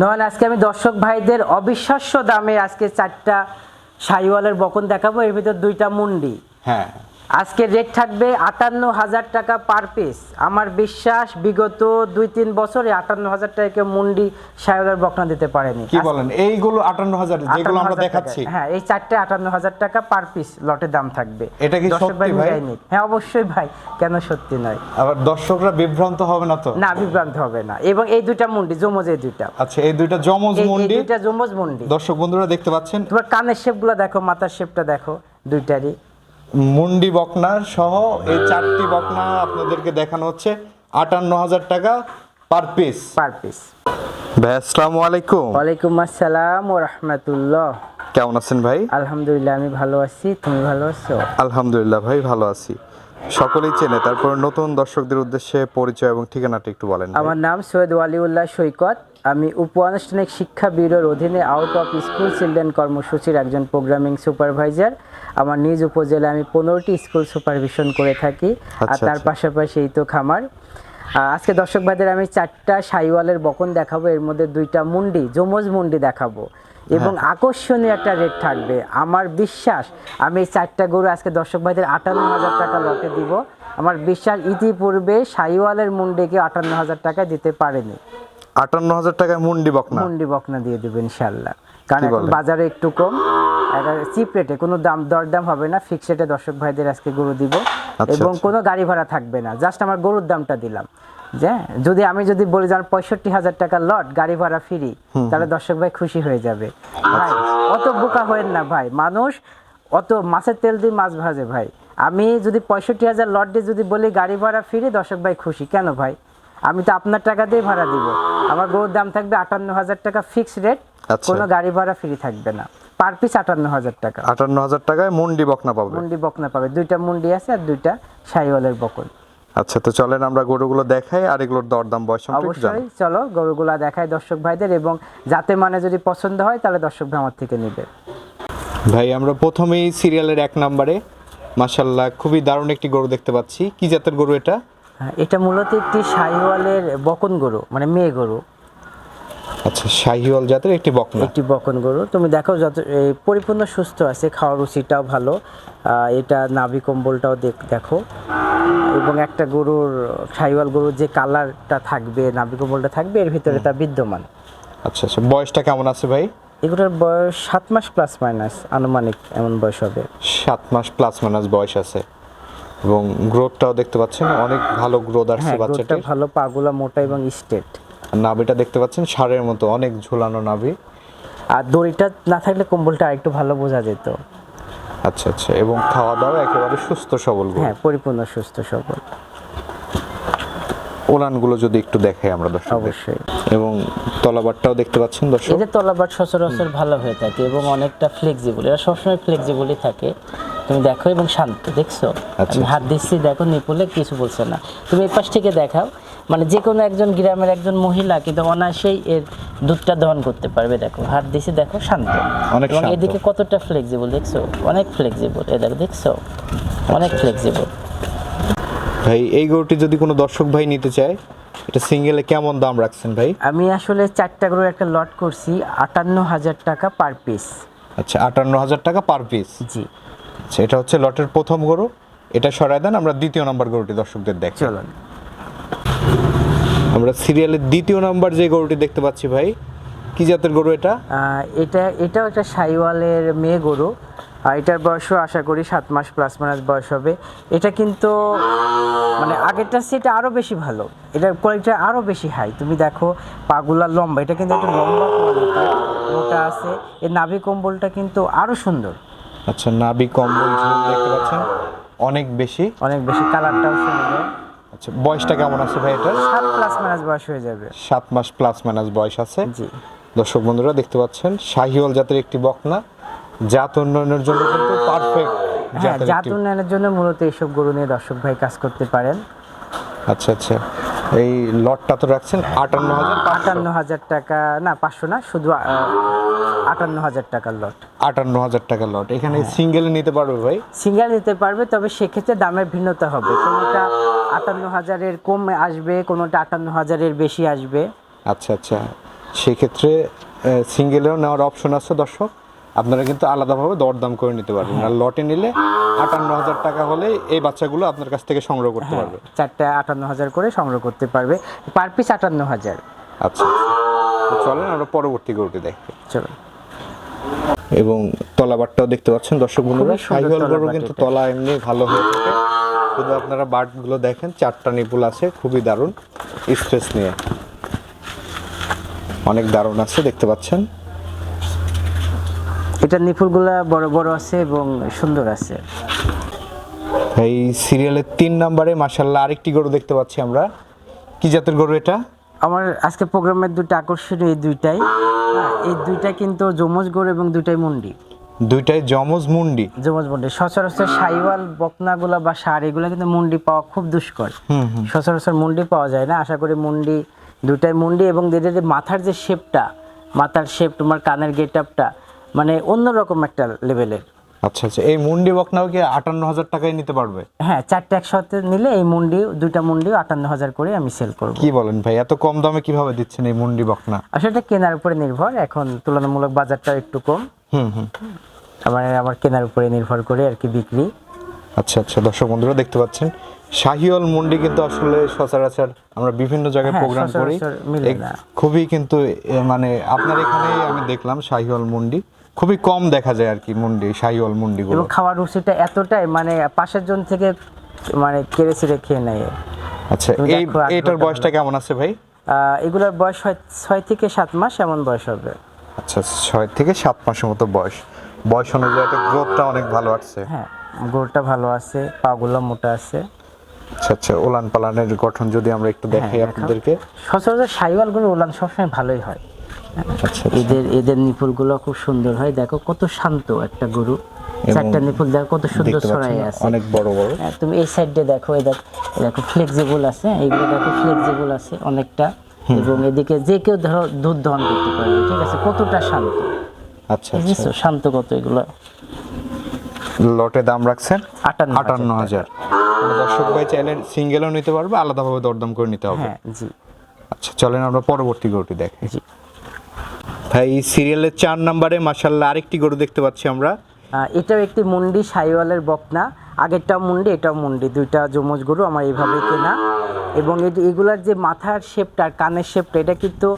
নয়ন, আজকে আমি দর্শক ভাইদের অবিশ্বাস্য দামে আজকে চারটা সাইওয়ালের বকন দেখাবো। এর ভিতর দুইটা মুন্ডি। হ্যাঁ। আজকে রেট থাকবে আটান্ন হাজার টাকা পার পিস আমার বিশ্বাস বিগত দুই তিন বছরে আটান্ন হাজার টাকা মুন্ডি সাইওয়ালের বকনা দিতে পারেনি। কি বলেন? এইগুলো আটান্ন হাজার যেগুলো আমরা দেখাচ্ছি। হ্যাঁ এই চারটে আটান্ন হাজার টাকা পার পিস লটের দাম থাকবে। এটা কি সত্যি ভাই? হ্যাঁ অবশ্যই ভাই কেন সত্যি নয়। আবার দর্শকরা বিভ্রান্ত হবে না তো? না বিভ্রান্ত হবে না। এবং এই দুইটা মুন্ডি জমজ এই দুইটা। আচ্ছা এই দুইটা জমজ এই- এই দুইটা জমজ মুন্ডি। দর্শক বন্ধুরা দেখতে পাচ্ছেন? তোমার কানের শেপগুলো দেখো মাথার শেপটা দেখো দুইটারই। মুন্ডি বকনা সহ এই চারটি বকনা আপনাদেরকে দেখানো হচ্ছে। আটান্ন হাজার টাকা পার পিস পার পিস ভাই আসসালামু আলাইকুম। ওয়ালাইকুম আসসালাম ও রহমতুল্লাহ। কেমন আছেন ভাই? আলহামদুলিল্লাহ আমি ভালো আছি। তুমি ভালো আছো? আলহামদুলিল্লাহ ভাই ভালো আছি। সকলেই চেনে তারপর নতুন দর্শকদের উদ্দেশ্যে পরিচয় এবং ঠিকানাটা একটু বলেন আমার নাম সৈয়দ ওয়ালিউল্লাহ সৈকত। আমি উপ আনুষ্ঠানিক শিক্ষা ব্যুরোর অধীনে আউট অফ স্কুল চিলড্রেন কর্মসূচির একজন প্রোগ্রামিং সুপারভাইজার আমার নিজ উপজেলায় আমি পনেরোটি স্কুল সুপারভিশন করে থাকি আর আচ্ছা, তার আচ্ছা। পাশাপাশি এই তো খামার। আজকে দর্শক ভাইদের আমি চারটা সাইওয়ালের বকন দেখাবো এর মধ্যে দুইটা মুন্ডি যমজ মুন্ডি দেখাবো এবং হ্যাঁ। আকর্ষণীয় একটা রেট থাকবে। আমার বিশ্বাস আমি এই চারটা গরু আজকে দর্শক ভাইদের আটান্ন হাজার টাকা লটে দিব। আমার বিশ্বাস ইতিপূর্বে সাইওয়ালের মুন্ডিকে আটান্ন হাজার টাকা দিতে পারেনি। আটান্ন হাজার টাকায় মুন্ডি বকনা? মুন্ডি বকনা দিয়ে দেবো ইনশাল্লাহ। কারণ এখন বাজারে একটু কম। চিপ রেটে কোনো দাম দরদাম হবে না। ফিক্স রেটে দর্শক ভাইদের আজকে গরু দিব। আচ্ছা, এবং আচ্ছা। কোনো গাড়ি ভাড়া থাকবে না। জাস্ট আমার গরুর দামটা দিলাম। যে যদি আমি যদি বলি যে পঁয়ষট্টি হাজার টাকা লট গাড়ি ভাড়া ফ্রি তাহলে দর্শক ভাই খুশি হয়ে যাবে। ভাই অত বোকা হয়েন না ভাই। মানুষ অত মাছের তেল দিয়ে মাছ ভাজে ভাই। আমি যদি পঁয়ষট্টি হাজার লট দিয়ে যদি বলি গাড়ি ভাড়া ফ্রি দর্শক ভাই খুশি। কেন ভাই? আমি তো আপনার টাকা দিয়ে ভাড়া দিব। আমার গরুর দাম থাকবে আটান্ন হাজার টাকা ফিক্স রেট আচ্ছা। কোনো গাড়ি ভাড়া ফ্রি থাকবে না। পার পিস আটান্ন হাজার টাকা। আটান্ন হাজার টাকায় মুন্ডি বকনা পাবে। মুন্ডি বকনা পাবে। দুইটা মুন্ডি আছে আর দুইটা সাইওয়ালের বকন আচ্ছা তো চলেন আমরা গরুগুলো দেখাই আর এগুলোর দরদাম বয়স। অবশ্যই চলো গরুগুলা দেখায় দর্শক ভাইদের এবং যাতে মানে যদি পছন্দ হয় তাহলে দর্শক ভাই আমার থেকে নিবে। ভাই আমরা প্রথমেই সিরিয়ালের এক নম্বরে। মাশাল্লাহ খুবই দারুণ একটি গরু দেখতে পাচ্ছি। কি জাতের গরু এটা? হ্যাঁ, এটা মূলত একটি সাইওয়ালের বকন গরু মানে মেয়ে গরু। আচ্ছা শাহিওয়াল জাতের একটি বকনা। একটি বকন গরু। তুমি দেখো যত এই পরিপূর্ণ সুস্থ আছে খাওয়ার রুচিটাও ভালো। এটা নাভি কম্বলটাও দেখ- এবং একটা গরুর সাইওয়াল গরুর যে কালারটা থাকবে নাভি কম্বলটা থাকবে এর ভিতরে তা বিদ্যমান। আচ্ছা আচ্ছা বয়সটা কেমন আছে ভাই? এগুলোর বয়স সাত মাস প্লাস মাইনাস আনুমানিক এমন বয়স হবে। সাত মাস প্লাস মাইনাস বয়স আছে। এবং গ্রোথটাও দেখতে পাচ্ছেন অনেক ভালো গ্রোথ আসছে হ্যাঁ বাচ্চাটির। ভালো পাগুলা মোটা এবং স্টেট নাভিটা দেখতে পাচ্ছেন ষাঁড়ের মতো অনেক ঝুলানো নাভি। আর দড়িটা না থাকলে কম্বলটা আরেকটু ভালো বোঝা যেত। আচ্ছা আচ্ছা এবং খাওয়া দাওয়া একেবারে সুস্থ সবল হ্যাঁ পরিপূর্ণ সুস্থ সবল। ওলানগুলো যদি একটু দেখাই আমরা দর্শক অবশ্যই। এবং তলাবারটাও দেখতে পাচ্ছেন দর্শক। এই যে তলাবাট সচরাচর ভালো হয়ে থাকে এবং অনেকটা ফ্লেক্সিবল এরা সবসময় ফ্লেক্সিবলই থাকে। তুমি দেখো এবং শান্ত দেখছ? আচ্ছা, আমি হাত দিচ্ছি দেখো নিপুলে কিছু বলছে না। তুমি এই পাশ থেকে দেখাও। মানে যে কোনো একজন গ্রামের একজন মহিলা কিন্তু অনায়াসেই এর দুধটা দহন করতে পারবে দেখো। হাত দিচ্ছি দেখো শান্ত। অনেক এবং এদিকে কতটা ফ্লেক্সিবল দেখছ? অনেক ফ্লেক্সিবল এ দেখো দেখছ? অনেক ফ্লেক্সিবল ভাই এই গরুটি যদি কোনো দর্শক ভাই নিতে চায় এটা সিঙ্গেলে কেমন দাম রাখছেন ভাই? আমি আসলে চারটা করে একটা লট করছি আটান্ন হাজার টাকা পার পিস আচ্ছা আটান্ন হাজার টাকা পার পিস জি। আচ্ছা এটা হচ্ছে লটের প্রথম গরু। এটা সরাই দেন আমরা দ্বিতীয় নম্বর গরুটি দর্শকদের দেখ। চলুন। আমরা সিরিয়ালের দ্বিতীয় নাম্বার যে গরুটি দেখতে পাচ্ছি ভাই কি জাতের গরু এটা? এটা এটাও একটা সাইওয়ালের মেয়ে গরু। আর এটার বয়সও আশা করি সাত মাস প্লাস মাইনাস বয়স হবে। এটা কিন্তু মানে আগেরটা সেটা আরও বেশি ভালো। এটার কোয়ালিটিটা আরও বেশি হাই তুমি দেখো পাগুলা লম্বা। এটা কিন্তু একটা লম্বা কোয়ালিটি মোটা আছে। এর নাভি কম্বলটা কিন্তু আরও সুন্দর। আচ্ছা নাভি কম্বল দেখতে পাচ্ছেন। অনেক বেশি। অনেক বেশি। কালারটাও সুন্দর। আচ্ছা বয়সটা কেমন আছে ভাই এটার? সাত প্লাস মাইনাস বয়স হয়ে যাবে। সাত মাস প্লাস মাইনাস বয়স আছে। জি। দর্শক বন্ধুরা দেখতে পাচ্ছেন শাহিওয়াল জাতের একটি বকনা। জাত উন্নয়নের জন্য কিন্তু পারফেক্ট হ্যাঁ জাত উন্নয়নের জন্য মূলত এইসব গরু নিয়ে দর্শক ভাই কাজ করতে পারেন। আচ্ছা আচ্ছা। এই লটটা তো রাখছেন আটান্ন হাজার আটান্ন হাজার টাকা না পাঁচশো না শুধু আটান্ন হাজার টাকার লট। আটান্ন হাজার টাকা লট। এখানে সিঙ্গেলে নিতে পারবে ভাই? সিঙ্গেল নিতে পারবে তবে সেক্ষেত্রে দামের ভিন্নতা হবে। কোনোটা আটান্ন হাজারের কম আসবে কোনোটা আটান্ন হাজারের বেশি আসবে। আচ্ছা আচ্ছা। সেক্ষেত্রে সিঙ্গেলেও নেওয়ার অপশন আছে দর্শক। আপনারা কিন্তু আলাদাভাবে দরদাম করে নিতে পারবেন। আর লটে নিলে আটান্ন হাজার টাকা হলে এই বাচ্চাগুলো আপনার কাছ থেকে সংগ্রহ করতে পারবে। চারটা আটান্ন হাজার করে সংগ্রহ করতে পারবে। পার পিস আটান্ন হাজার। আচ্ছা তো চলেন আমরা পরবর্তী গরুটি দেখি। চলো এবং তলাবারটাও দেখতে পাচ্ছেন দর্শক বন্ধুরা। সাইহল গরু কিন্তু। তলা এমনি ভালো হয়ে থাকে। শুধু আপনারা বাটগুলো দেখেন চারটা নিপুল আছে খুবই দারুণ স্ট্রেস নিয়ে। অনেক দারুণ আছে দেখতে পাচ্ছেন। এটা নিপুলগুলা বড় বড় আছে এবং সুন্দর আছে। এই সিরিয়ালের তিন নম্বরে মাসাল্লাহ আরেকটি গরু দেখতে পাচ্ছি আমরা। কি জাতের গরু এটা? আমার আজকে প্রোগ্রামের দুটো আকর্ষণীয় এই দুইটাই। হ্যাঁ, এই দুইটা কিন্তু যমজ গরু এবং দুইটাই মুন্ডি। দুইটাই জমজ মুন্ডি। যমজ মুন্ডি। সচরাচর সাইওয়াল বকনাগুলা বা সার এগুলো কিন্তু মুন্ডি পাওয়া খুব দুষ্কর। সচরাচর মুন্ডি পাওয়া যায় না। আশা করি মুন্ডি দুটাই মুন্ডি এবং এদের মাথার যে শেপটা মাথার শেপ তোমার কানের গেট আপটা মানে অন্যরকম একটা লেভেলের আচ্ছা আচ্ছা। এই মুন্ডি বকনাও কি আটান্ন হাজার টাকায় নিতে পারবে? হ্যাঁ চারটে একসাথে নিলে এই মুন্ডি দুইটা মুন্ডি আটান্ন হাজার করে আমি সেল করব। কি বলেন ভাই? এত কম দামে কীভাবে দিচ্ছেন এই মুন্ডি বকনা? আসলে এটা কেনার উপরে নির্ভর। এখন তুলনামূলক বাজারটা একটু কম। হুম হুম। আমার আমার কেনার উপরে নির্ভর করে আর কি বিক্রি। আচ্ছা আচ্ছা দর্শক বন্ধুরা দেখতে পাচ্ছেন শাহিওয়াল মুন্ডি কিন্তু আসলে সচরাচর আমরা বিভিন্ন জায়গায় হ্যাঁ, প্রোগ্রাম করি। এক- না। খুবই কিন্তু মানে আপনার এখানেই আমি দেখলাম শাহিওয়াল মুন্ডি। খুবই কম দেখা যায় আর কি মুন্ডি শাহিওয়াল মুন্ডিগুলো। এবং খাওয়ার রুচিটা এতটাই মানে পাশের জন থেকে মানে কেড়ে ছিঁড়ে খেয়ে নেয়। আচ্ছা এই এটার বয়সটা কেমন আছে ভাই? এগুলোর বয়স হয় ছয় থেকে সাত মাস এমন বয়স হবে। আচ্ছা ছয় থেকে সাত মাসের মতো বয়স। বয়স অনুযায়ী এটা গ্রোথটা অনেক ভালো আসছে হ্যাঁ গোড়টা ভালো আছে পাগুলো মোটা আছে। আচ্ছা আচ্ছা ওলান পালানের গঠন যদি আমরা একটু দেখাই হ্যাঁ, আপনাদেরকে। সচরাচর সাইওয়ালগুলো উলান সবসময় ভালোই হয়। আচ্ছা আচ্ছা। এদের এদের নিপুলগুলো খুব সুন্দর হয়। দেখো কত শান্ত একটা গরু। চারটা নিপুল দেখো কত সুন্দর ছড়াই আছে। অনেক বড় বড়। হ্যাঁ, তুমি এই সাইডে দেখো এই দেখো ফ্লেক্সিবল আছে। এইগুলো দেখো ফ্লেক্সিবল আছে অনেকটা। এবং এদিকে যে কেউ ধরো দুধ দহন করতে পারবে ঠিক আছে? কতটা শান্ত? আচ্ছা আচ্ছা। বুঝছ? শান্ত কত এগুলো? লটে দাম রাখছেন? আটান্ন আটান্ন হাজার। কোনো দর্শক ভাই চাইলে সিঙ্গেলও নিতে পারবে আলাদাভাবে দরদাম করে নিতে হবে। হ্যাঁ জি। আচ্ছা চলেন আমরা পরবর্তী গরুটি দেখি। জি। ভাই সিরিয়ালের চার নম্বরে মাসাল্লাহ আরেকটি গরু দেখতে পাচ্ছি আমরা। এটাও একটি মুন্ডি সাইওয়ালের বকনা। আগেরটাও মুন্ডি এটাও মুন্ডি। দুইটা যমজ গরু আমার এইভাবে কেনা। এবং এগুলার যে মাথার শেপটা কানের শেপটা এটা কিন্তু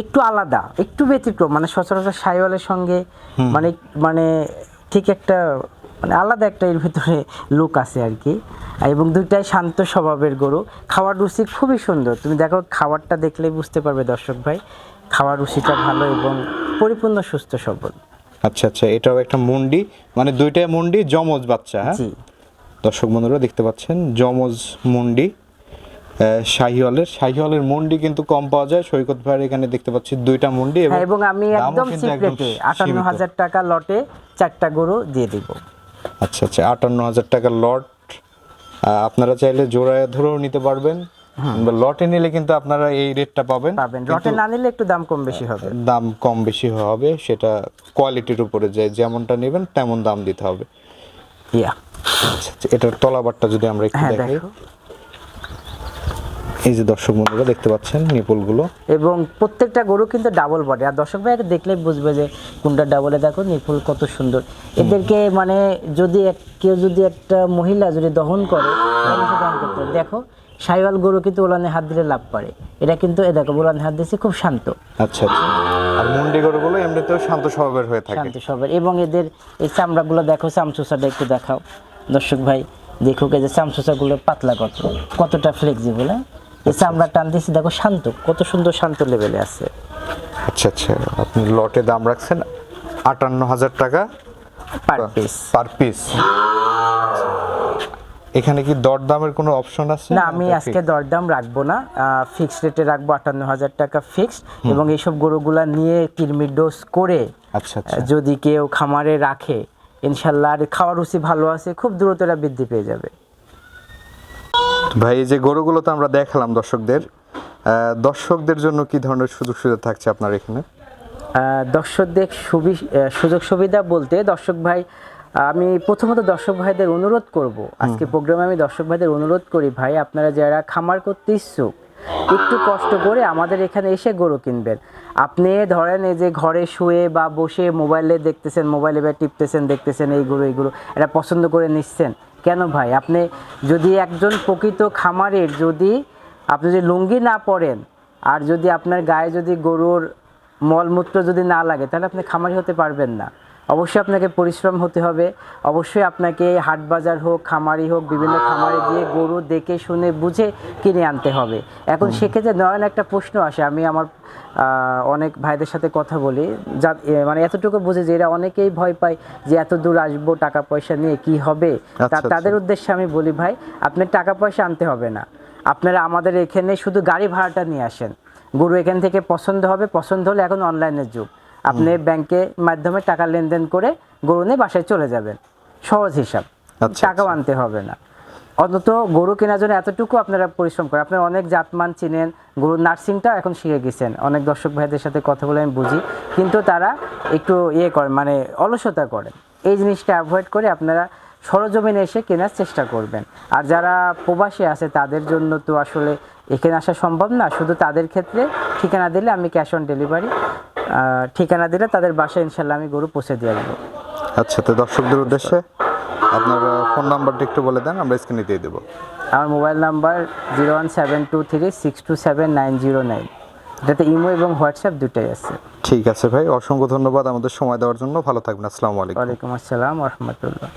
একটু আলাদা একটু ব্যতিক্রম মানে সচরাচর সাইওয়ালের সঙ্গে মানে মানে ঠিক একটা মানে আলাদা একটা এর ভিতরে লুক আছে আর কি। এবং দুইটাই শান্ত স্বভাবের গরু। খাওয়ার রুচি খুবই সুন্দর। তুমি দেখো খাবারটা দেখলেই বুঝতে পারবে দর্শক ভাই খাওয়ার রুচিটা ভালো এবং পরিপূর্ণ সুস্থ সবল। আচ্ছা আচ্ছা এটাও একটা মুন্ডি মানে দুইটাই মুন্ডি জমজ বাচ্চা হ্যাঁ? দর্শক বন্ধুরা দেখতে পাচ্ছেন জমজ মুন্ডি। শাহিওয়ালের। শাহিওয়ালের মন্ডি কিন্তু কম পাওয়া যায়। সৈকত ভাইয়ের এখানে দেখতে পাচ্ছি দুইটা মুন্ডি হ্যাঁ এবং আমি একদম চিপ আটান্ন হাজার টাকা লটে চারটা গরু দিয়ে দিব। আচ্ছা আচ্ছা আটান্ন হাজার টাকা লট। আপনারা চাইলে জোড়ায় ধরেও নিতে পারবেন। বা লটে নিলে কিন্তু আপনারা এই রেটটা পাবেন। পাবেন। লটে না নিলে একটু দাম কম বেশি হবে। দাম কম বেশি হবে। সেটা কোয়ালিটির উপরে যায় যেমনটা নেবেন তেমন দাম দিতে হবে। ইয়া আচ্ছা আচ্ছা, এটার তলাবারটা যদি আমরা একটু হ্যাঁ দেখাই। দেখো। এই যে দর্শক বন্ধুরা দেখতে পাচ্ছেন নিপুলগুলো। এবং প্রত্যেকটা গরু কিন্তু ডাবল বডি আর দর্শক ভাই এটা দেখলেই বুঝবে যে কোনটা ডাবলে দেখো নিপুল কত সুন্দর। এদেরকে মানে যদি কেউ যদি একটা মহিলা যদি দহন করে দহন করতে দেখো সাইওয়াল গরু কিন্তু ওলানে হাত দিলে লাভ পারে। এটা কিন্তু এ দেখো ওলানে হাত দিয়েছে খুব শান্ত। আচ্ছা আচ্ছা। আর মুন্ডি গরুগুলো এমনিতেও শান্ত স্বভাবের হয়ে থাকে। শান্ত স্বভাবের। এবং এদের এই চামড়াগুলো দেখো চামচুসাটা একটু দেখাও। দর্শক ভাই দেখো এই যে চামচুসাগুলো পাতলা কত কতটা ফ্লেক্সিবল হ্যাঁ? এই চামড়া টান দিয়েছি দেখো শান্ত কত সুন্দর শান্ত লেভেলে আছে। আচ্ছা আচ্ছা আপনি লটে দাম রাখছেন আটান্ন হাজার টাকা পার পিস পার পিস এখানে কি দরদামের কোনো অপশন আছে? না আমি আজকে দরদাম রাখব না। ফিক্সড রেটে রাখব আটান্ন হাজার টাকা ফিক্সড এবং এইসব গরুগুলা নিয়ে কিরমির ডোজ করে আচ্ছা আচ্ছা। যদি কেউ খামারে রাখে ইনশাল্লাহ আর খাওয়ার রুচি ভালো আছে খুব দ্রুত এরা বৃদ্ধি পেয়ে যাবে। ভাই এই যে গরুগুলো তো আমরা দেখালাম দর্শকদের দর্শকদের জন্য কি ধরনের সুযোগ সুবিধা থাকছে আপনার এখানে? দর্শকদের সুবি- সুযোগ সুবিধা বলতে দর্শক ভাই আমি প্রথমত দর্শক ভাইদের অনুরোধ করব। আজকে প্রোগ্রামে আমি দর্শক ভাইদের অনুরোধ করি ভাই আপনারা যারা খামার করতে ইচ্ছুক একটু কষ্ট করে আমাদের এখানে এসে গরু কিনবেন। আপনি ধরেন এই যে ঘরে শুয়ে বা বসে মোবাইলে দেখতেছেন মোবাইলে বা টিপতেছেন দেখতেছেন এইগুলো এইগুলো এটা পছন্দ করে নিচ্ছেন। কেন ভাই? আপনি যদি একজন প্রকৃত খামারের যদি আপনি যদি লুঙ্গি না পরেন আর যদি আপনার গায়ে যদি গরুর মলমূত্র যদি না লাগে, তাহলে আপনি খামারি হতে পারবেন না। অবশ্যই আপনাকে পরিশ্রম হতে হবে। অবশ্যই আপনাকে হাট বাজার হোক খামারি হোক বিভিন্ন খামারে গিয়ে গরু দেখে শুনে বুঝে কিনে আনতে হবে। এখন সেক্ষেত্রে নয়ন একটা প্রশ্ন আসে আমি আমার অনেক ভাইদের সাথে কথা বলি। যা মানে এতটুকু বুঝে যে এরা অনেকেই ভয় পায় যে এত দূর আসব টাকা পয়সা নিয়ে কি হবে? আচ্ছা, আচ্ছা। তাদের উদ্দেশ্যে আমি বলি ভাই আপনার টাকা পয়সা আনতে হবে না। আপনারা আমাদের এখানে শুধু গাড়ি ভাড়াটা নিয়ে আসেন। গরু এখান থেকে পছন্দ হবে পছন্দ হলে এখন অনলাইনের যুগ। আপনি ব্যাংকের মাধ্যমে টাকা লেনদেন করে গরু নিয়ে বাসায় চলে যাবেন। সহজ হিসাব। আচ্ছা, টাকাও আনতে হবে না। অন্তত গরু কেনার জন্য এতটুকু আপনারা পরিশ্রম করেন। আপনারা অনেক জাতমান চিনেন গরুর নার্সিংটা এখন শিখে গেছেন। অনেক দর্শক ভাইদের সাথে কথা বলে আমি বুঝি। কিন্তু তারা একটু ইয়ে করেন মানে অলসতা করেন। এই জিনিসটা অ্যাভয়েড করে আপনারা সরজমিনে এসে কেনার চেষ্টা করবেন। আর যারা প্রবাসী আছে তাদের জন্য তো আসলে এখানে আসা সম্ভব না। শুধু তাদের ক্ষেত্রে ঠিকানা দিলে আমি ক্যাশ অন ডেলিভারি ঠিকানা দিলে তাদের বাসায় ইনশাল্লাহ আমি গরু পৌঁছে দিয়ে আসব। আচ্ছা তো দর্শকদের উদ্দেশ্যে আপনার ফোন নাম্বারটা একটু বলে দেন আমরা স্ক্রিনে দিয়ে দেবো। আমার mobile number zero one seven two three six two seven nine zero nine. এটাতে ইমো এবং হোয়াটসঅ্যাপ দুটাই আছে। ঠিক আছে ভাই অসংখ্য ধন্যবাদ আমাদের সময় দেওয়ার জন্য। ভালো থাকবেন আসসালামু আলাইকুম। ওয়ালাইকুম আসসালাম রহমতুল্লাহ।